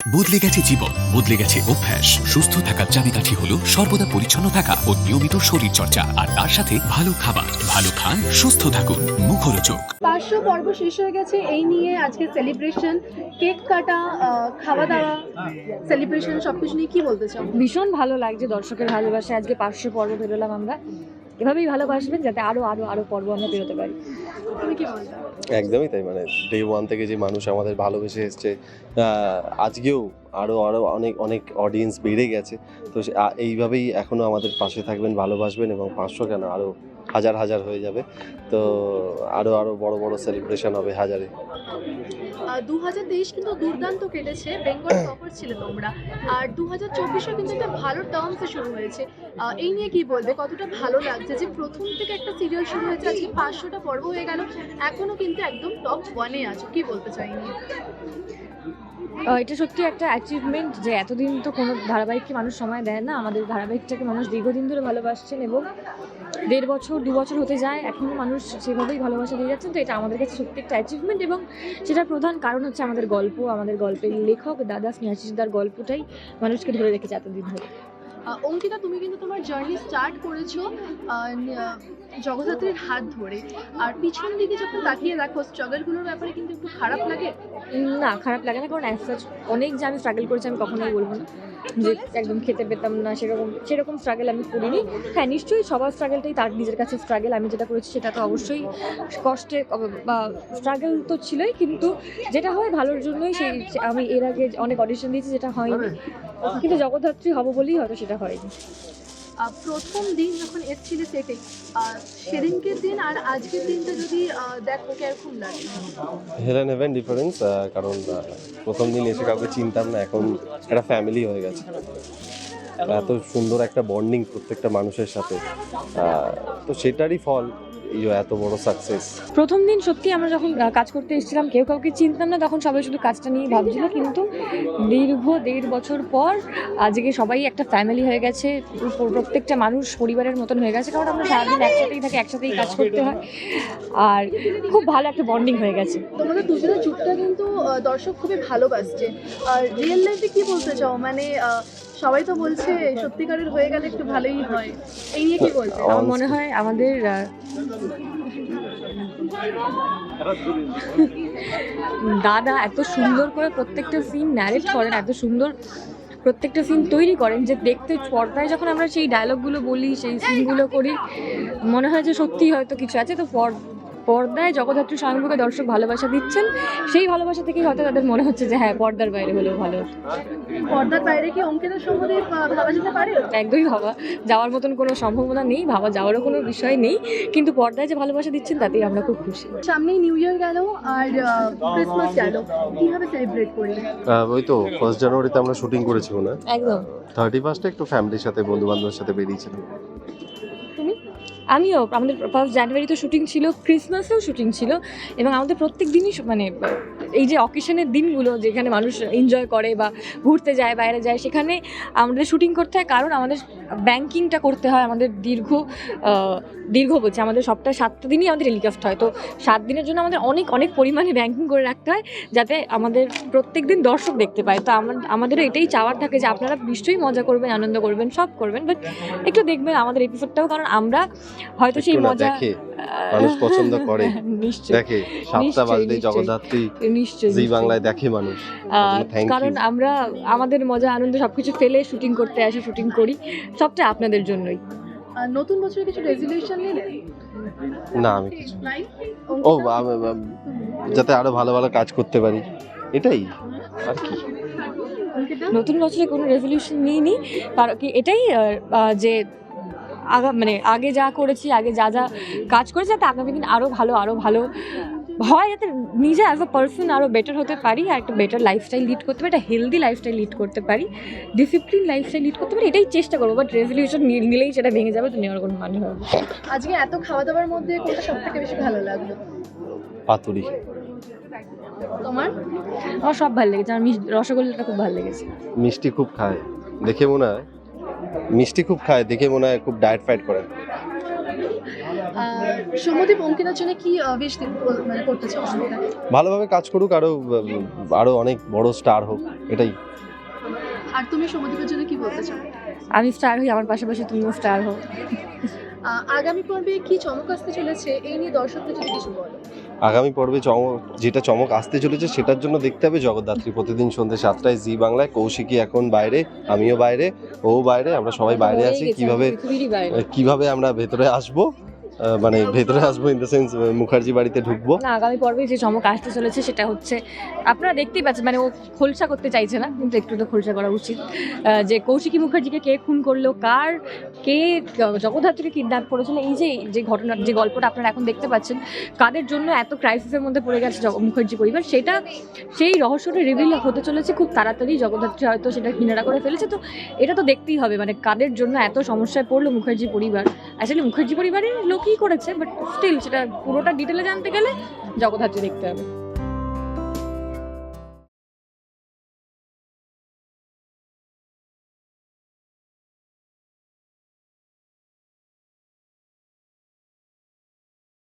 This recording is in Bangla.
বদলে গেছে জীবন বদলে গেছে অভ্যাস। সুস্থ থাকার চাবিকাঠি হলো সর্বদা পরিচ্ছন্ন থাকা ও নিয়মিত শরীর চর্চা আর তার সাথে ভালো খাবার। ভালো খান সুস্থ থাকুন। মুখরোচক। পাঁচশো পর্ব শেষ হয়ে গেছে এই নিয়ে আজকে সেলিব্রেশন কেক কাটা খাওয়া দাওয়া সেলিব্রেশন সবকিছু নিয়ে কি বলতে চাও? ভীষণ ভালো লাগছে দর্শকের ভালোবাসা আজকে পাঁচশো পর্ব বেরোলাম আমরা। এভাবেই ভালোবাসবেন যাতে আরও আরও আরও পর্ব আমরা বেরোতে পারি। একদমই তাই মানে ডে ওয়ান থেকে যে মানুষ আমাদের ভালোবেসে এসছে আজকেও আরও আরও অনেক অনেক অডিয়েন্স বেড়ে গেছে। তো এইভাবেই এখনও আমাদের পাশে থাকবেন, ভালোবাসবেন এবং পাঁচশো কেন আরও হাজার হাজার হয়ে যাবে। তো আরও আরও বড় বড় সেলিব্রেশন হবে হাজারে। দু হাজার তেইশ কিন্তু দুর্দান্ত কেটেছে বেঙ্গল টপার ছিল তোমরা। আর দু হাজার চব্বিশও কিন্তু একটা ভালো টার্মসে শুরু হয়েছে। এই নিয়ে কি বলবে? কতটা ভালো লাগছে যে প্রথম থেকে একটা সিরিয়াল শুরু হয়েছে আজকে পাঁচশোটা পর্ব হয়ে গেল এখনও কিন্তু একদম টপ ওয়ানে আছো। কি বলতে চাই এই নিয়ে? আহ, এটা সত্যি একটা অ্যাচিভমেন্ট যে এতদিন তো কোনো ধারাবাহিককে মানুষ সময় দেয় না। আমাদের ধারাবাহিকটাকে মানুষ দীর্ঘদিন ধরে ভালোবাসছেন এবং দেড় বছর, দু বছর হতে যায় এখনও মানুষ সেভাবেই ভালোবাসা দিয়ে যাচ্ছেন, তো এটা আমাদের কাছে সত্যি একটা অ্যাচিভমেন্ট এবং সেটার প্রধান কারণ হচ্ছে আমাদের গল্প, আমাদের গল্পের লেখক, দাদা স্নেহাশিসদার গল্পটাই মানুষকে ধরে রেখেছে এতদিন ধরে। অঙ্কিতা, তুমি কিন্তু তোমার জার্নি স্টার্ট করেছ জগদ্ধাত্রীর হাত ধরে। আর পিছন দিকে যখন তাকিয়ে দেখো স্ট্রাগলগুলোর ব্যাপারে কিন্তু একটু খারাপ লাগে? না, খারাপ লাগে না, কারণ অ্যাজ অনেক যে আমি স্ট্রাগল করেছি, আমি কখনোই বলব না। যে একদম খেতে পেতাম না, সেরকম সেরকম স্ট্রাগল আমি করিনি। হ্যাঁ নিশ্চয়ই সবার স্ট্রাগলটাই তার নিজের কাছে স্ট্রাগল আমি যেটা করেছি সেটা তো অবশ্যই কষ্টে, বা স্ট্রাগল তো ছিলই, কিন্তু যেটা হয় ভালোর জন্যই সেই, আমি এর আগে অনেক অডিশন দিয়েছি, যেটা হয়নি। কিন্তু জগদ্ধাত্রী হব বলেই হয়তো সেটা হয়নি। প্রথম দিন যখন এসেছিলে সেটে সেদিনকের দিন আর আজকের দিনটা যদি দেখো কীরকম লাগে। হেভেন হেভেন ডিফারেন্স কারণ প্রথম দিন এসে কাউকে চিনতাম না এখন একটা ফ্যামিলি হয়ে গেছে। এত সুন্দর একটা বন্ডিং প্রত্যেকটা মানুষের সাথে। তো সেটারই ফল। এই যে এত বড় সাকসেস প্রথম দিন সত্যি আমরা যখন কাজ করতে এসেছিলাম কেউ কাউকে চিনতাম না তখন সবাই শুধু কাজটা নিয়ে ভাবছিল। কিন্তু দীর্ঘ দেড় বছর পর আজকে সবাই একটা ফ্যামিলি হয়ে গেছে প্রত্যেকটা মানুষ পরিবারের মতন হয়ে গেছে কারণ আমরা সারাদিন একসাথেই থাকি একসাথেই কাজ করতে হয়। আর খুব ভালো একটা বন্ডিং হয়ে গেছে। তোমাদের দুজনের যুগটা কিন্তু দর্শক খুবই ভালোবাসছে। আর রিয়েল লাইফে কি বলতে চাও? মানে সবাই তো বলছে সত্যিকারের হয়ে গেলে একটু ভালোই হয়। এই নিয়ে কি বলবে? আমার মনে হয় আমাদের দাদা এত সুন্দর করে প্রত্যেকটা সিন ন্যারেট করেন, এত সুন্দর প্রত্যেকটা সিন তৈরি করেন যে দেখতে পর্দায় যখন আমরা সেই ডায়লগগুলো বলি, সেই সিনগুলো করি, মনে হয় যে সত্যিই হয়তো কিছু আছে। তো পর- পর্দায় জগদ্ধাত্রী স্বয়ংভূকে দর্শক ভালোবাসা দিচ্ছেন সেই ভালোবাসা থেকেই হয়তো তাদের মনে হচ্ছে যে হ্যাঁ পর্দার বাইরে হলেও ভালো পর্দার বাইরে কি অঙ্কিতার সম্বন্ধে ভাবা যেতে পারে? একদমই ভাবা যাওয়ার মতন কোনো সম্ভাবনা নেই ভাবা যাওয়ারও কোনো বিষয় নেই কিন্তু পর্দায় যে ভালোবাসা দিচ্ছেন তাতেই আমরা খুব খুশি। সামনেই নিউ ইয়ার গেল আর ক্রিসমাস গেল কীভাবে সেলিব্রেট করলে? ওই তো ফার্স্ট জানুয়ারিতে আমরা শুটিং করেছি হয়। একদম। থার্টি ফার্স্টে একটু ফ্যামিলির সাথে বন্ধু বান্ধবের সাথে বেরিয়েছিলাম। আমিও, আমাদের ফার্স্ট জানুয়ারি তো শুটিং ছিল ক্রিসমাসেও শুটিং ছিল, এবং আমাদের প্রত্যেক দিনই মানে এই যে অকেশনের দিনগুলো যেখানে মানুষ এনজয় করে বা ঘুরতে যায় বাইরে যায় সেখানে আমাদের শুটিং করতে হয়। কারণ আমাদের ব্যাংকিংটা করতে হয় আমাদের দীর্ঘ দীর্ঘ বলছে আমাদের সপ্তাহে সাতটা দিনই আমাদের টেলিকাস্ট হয়। তো সাত দিনের জন্য আমাদের অনেক অনেক পরিমাণে ব্যাংকিং করে রাখতে হয় যাতে আমাদের প্রত্যেক দিন দর্শক দেখতে পায়। তো আমাদেরও এটাই চাওয়ার থাকে যে আপনারা নিশ্চয়ই মজা করবেন আনন্দ করবেন সব করবেন বাট একটু দেখবেন আমাদের এপিসোডটাও কারণ আমরা হয়তো সেই মজা মানুষ পছন্দ করে। নিশ্চয়ই দেখে সাতটা নিশ্চয়ই। জগদ্ধাত্রী জি বাংলায় দেখে মানুষ। কারণ আমরা আমাদের মজা আনন্দ সবকিছু ফেলে শুটিং করতে আসি শুটিং করি। সবটা আপনাদের জন্যই। নতুন বছরে কিছু রেজুলেশন নিলে? না আমি কিছু ও যাতে আরও ভালো ভালো কাজ করতে পারি। এটাই আর কি। নতুন বছরে কোনো রেজলিউশন নিইনি। কারণ কি এটাই যে আগা মানে আগে যা করেছি আগে যা যা কাজ করেছি যাতে আগামী দিন আরও ভালো আরও ভালো হয় যাতে নিজে অ্যাজ আ পার্সন আরও বেটার হতে পারি আর একটা বেটার লাইফস্টাইল লিড করতে পারি একটা হেলদি লাইফস্টাইল লিড করতে পারি ডিসিপ্লিন লাইফস্টাইল লিড করতে পারি এটাই চেষ্টা করব বাট রেজলিউশন নিলেই সেটা ভেঙে যাবে তো নেওয়ার কোনো মানে হবে আজকে এত খাওয়া দাওয়ার মধ্যে কোনটা সব থেকে বেশি ভালো লাগল? পাতুরি। তোমার? আমার সব ভালো লেগেছে আমার রসগোল্লাটা খুব ভালো লেগেছে। মিষ্টি খুব খায় দেখে মনে হয় মিষ্টি খুব খায় দেখে মনে হয় খুব ডায়েট ফাইট করে। আর সৌম্যদীপ অঙ্কিতার জন্য কি বেশ মানে করতে চাও ভালোভাবে কাজ করুক আরও আরও অনেক বড় স্টার হোক এটাই। আর তুমি সৌম্যদীপের জন্য কি বলতে চাও? আমি স্টার হই আমার পাশাপাশি তুমিও স্টার হও। আগামী পর্বে কি চমক আসতে চলেছে এই নিয়ে দর্শকদের যদি কিছু বলো। আগামী পর্বে চমক যেটা চমক আসতে চলেছে সেটার জন্য দেখতে হবে জগদ্ধাত্রী। প্রতিদিন সন্ধ্যে সাতটায় জি বাংলায় কৌশিকী এখন বাইরে আমিও বাইরে ও বাইরে আমরা সবাই বাইরে আছি। হয়ে কীভাবে কীভাবে আমরা ভেতরে আসব? মানে ভেতরে আসব ইন দ্য সেন্স মুখার্জি বাড়িতে ঢুকবো। না, আগামী পর্বে যে চমক আসতে চলেছে সেটা হচ্ছে, আপনারা দেখতেই পাচ্ছেন মানে ও খোলসা করতে চাইছে না, কিন্তু একটু তো খোলসা করা উচিত। যে কৌশিকী মুখার্জিকে কে খুন করল, কার, কে, জগদ্ধাত্রীকে কিডন্যাপ করেছিল, এই যে যে ঘটনা, যে গল্পটা আপনারা এখন দেখতে পাচ্ছেন, কাদের জন্য এত ক্রাইসিসের মধ্যে পড়ে গেছে মুখার্জি পরিবার, সেটা, সেই রহস্যটা রিভিল হতে চলেছে খুব তাড়াতাড়ি, জগদ্ধাত্রী হয়তো সেটা কিনারা করে ফেলেছে, তো এটা তো দেখতেই হবে মানে কাদের জন্য এত সমস্যায় পড়ল মুখার্জি পরিবার। অ্যাকচুয়ালি মুখার্জি পরিবারের লোকই করেছে বাট স্টিল সেটা পুরোটা ডিটেলে জানতে গেলে জগদ্ধাত্রী দেখতে হবে।